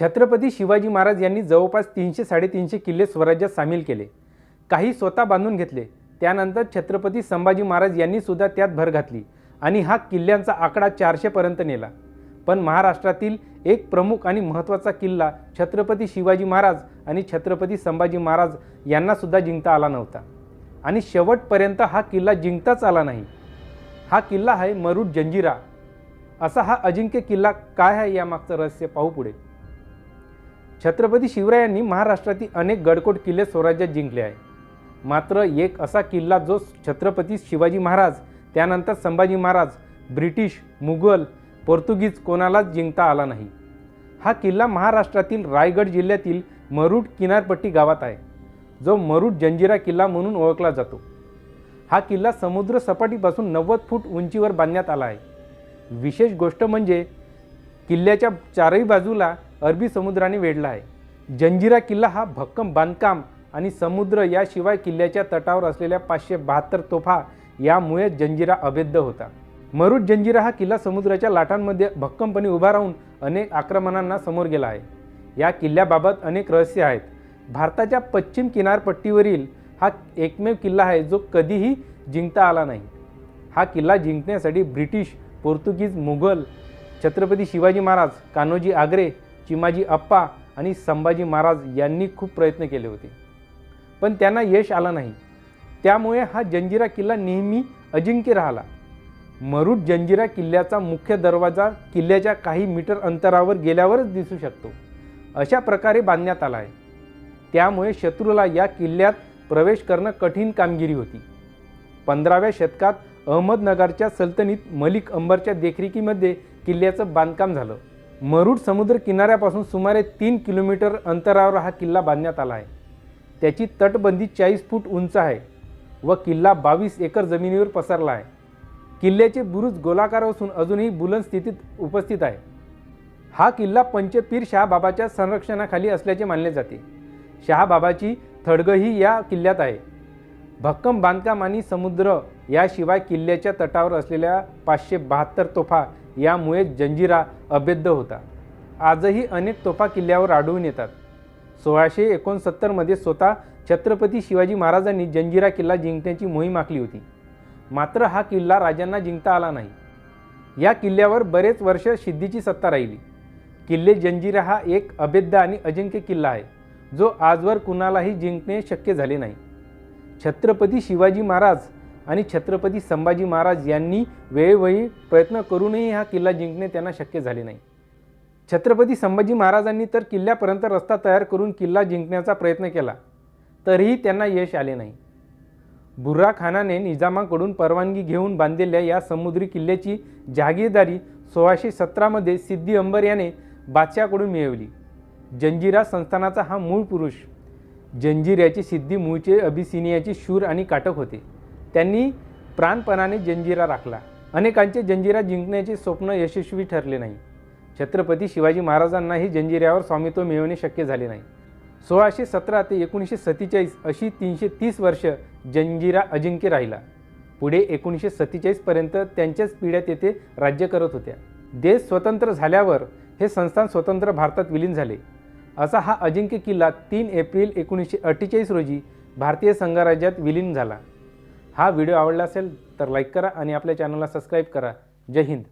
छत्रपती शिवाजी महाराज यांनी जवळपास तीनशे साडेतीनशे किल्ले स्वराज्यात सामील केले. काही स्वतः बांधून घेतले. त्यानंतर छत्रपती संभाजी महाराज यांनी सुद्धा त्यात भर घातली आणि हा किल्ल्यांचा आकडा चारशेपर्यंत नेला. पण महाराष्ट्रातील एक प्रमुख आणि महत्त्वाचा किल्ला छत्रपती शिवाजी महाराज आणि छत्रपती संभाजी महाराज यांनासुद्धा जिंकता आला नव्हता. आणि शेवटपर्यंत हा किल्ला जिंकताच आला नाही. हा किल्ला आहे मरुड जंजिरा. असा हा अजिंक्य किल्ला काय आहे यामागचं रहस्य पाहू पुढे. छत्रपती शिवरायांनी महाराष्ट्रातील अनेक गडकोट किल्ले स्वराज्यात जिंकले आहे मात्र एक असा किल्ला जो छत्रपती शिवाजी महाराज त्यानंतर संभाजी महाराज ब्रिटिश मुघल पोर्तुगीज कोणालाच जिंकता आला नाही. हा किल्ला महाराष्ट्रातील रायगड जिल्ह्यातील मरुड किनारपट्टी गावात आहे. जो मरुड जंजिरा किल्ला म्हणून ओळखला जातो. हा किल्ला समुद्र सपाटीपासून नव्वद फूट उंचीवर बांधण्यात आला आहे. विशेष गोष्ट म्हणजे किल्ल्याच्या चारही बाजूला अरबी समुद्राने वेढला आहे. जंजिरा किल्ला हा भक्कम बांधकाम आणि समुद्र याशिवाय किल्ल्याच्या तटावर असलेल्या पाचशे बहात्तर तोफा यामुळे जंजिरा अभेद्य होता. मरुड जंजिरा हा किल्ला समुद्राच्या लाटांमध्ये भक्कमपणे उभा राहून अनेक आक्रमणांना समोर गेला आहे. या किल्ल्याबाबत अनेक रहस्य आहेत. भारताच्या पश्चिम किनारपट्टीवरील हा एकमेव किल्ला आहे जो कधीही जिंकता आला नाही. हा किल्ला जिंकण्यासाठी ब्रिटिश पोर्तुगीज मुघल छत्रपती शिवाजी महाराज कान्होजी आग्रे चिमाजी अप्पा आणि संभाजी महाराज यांनी खूप प्रयत्न केले होते. पण त्यांना यश आलं नाही. त्यामुळे हा जंजिरा किल्ला नेहमी अजिंक्य राहिला. मरुड जंजिरा किल्ल्याचा मुख्य दरवाजा किल्ल्याच्या काही मीटर अंतरावर गेल्यावरच दिसू शकतो अशा प्रकारे बांधण्यात आला आहे. त्यामुळे शत्रूला या किल्ल्यात प्रवेश करणं कठीण कामगिरी होती. पंधराव्या शतकात अहमदनगरच्या सल्तनीत मलिक अंबरच्या देखरेखीमध्ये किल्ल्याचं बांधकाम झालं. मरुड समुद्र किनाऱ्यापासून सुमारे तीन किलोमीटर अंतरावर हा किल्ला बांधण्यात आला आहे. त्याची तटबंदी चाळीस फूट उंच आहे व किल्ला बावीस एकर जमिनीवर पसरला आहे. किल्ल्याचे बुरुज गोलाकार असून अजूनही बुलंद स्थितीत उपस्थित आहे. हा किल्ला पंचपीर शहाबाबाच्या संरक्षणाखाली असल्याचे मानले जाते. शहाबाबाची थडगही या किल्ल्यात आहे. भक्कम बांधकाम आणि समुद्र याशिवाय किल्ल्याच्या तटावर असलेल्या पाचशे बहात्तर तोफा यामुळे जंजिरा अभेद्य होता. आजही अनेक तोफा किल्ल्यावर आढळून येतात. सोळाशे एकोणसत्तरमध्ये स्वतः छत्रपती शिवाजी महाराजांनी जंजिरा किल्ला जिंकण्याची मोहीम आखली होती. मात्र हा किल्ला राजांना जिंकता आला नाही. या किल्ल्यावर बरेच वर्ष सिद्धीची सत्ता राहिली. किल्ले जंजिरा हा एक अभेद्य आणि अजिंक्य किल्ला आहे जो आजवर कुणालाही जिंकणे शक्य झाले नाही. छत्रपती शिवाजी महाराज आणि छत्रपती संभाजी महाराज यांनी वेळोवेळी प्रयत्न करूनही हा किल्ला जिंकणे त्यांना शक्य झाले नाही. छत्रपती संभाजी महाराजांनी तर किल्ल्यापर्यंत रस्ता तयार करून किल्ला जिंकण्याचा प्रयत्न केला तरीही त्यांना यश आले नाही. बुर्रा खानाने निजामाकडून परवानगी घेऊन बांधलेल्या या समुद्री किल्ल्याची जहागीरदारी सोळाशे सतरामध्ये सिद्धी अंबर याने बादशाहकडून मिळवली. जंजिरा संस्थानाचा हा मूळ पुरुष जंजिऱ्याचे सिद्धी मूळचे अभिसिनियाचे शूर आणि काटक होते. त्यांनी प्राणपणाने जंजिरा राखला. अनेकांचे जंजिरा जिंकण्याचे स्वप्न यशस्वी ठरले नाही. छत्रपती शिवाजी महाराजांनाही जंजिऱ्यावर स्वामित्व मिळवणे शक्य झाले नाही. सोळाशे सतरा ते एकोणीसशे सत्तेचाळीस अशी तीनशे तीस वर्ष जंजिरा अजिंक्य राहिला. पुढे एकोणीसशे सत्तेचाळीसपर्यंत त्यांच्याच पिढ्या तेथे राज्य करत होत्या. देश स्वतंत्र झाल्यावर हे संस्थान स्वतंत्र भारतात विलीन झाले. असा हा अजिंक्य किल्ला तीन एप्रिल एकोणीसशे अठ्ठेचाळीस रोजी भारतीय संघराज्यात विलीन झाला. हा व्हिडिओ आवडला असेल तर लाईक करा आणि आपल्या चॅनलला सबस्क्राईब करा. जय हिंद.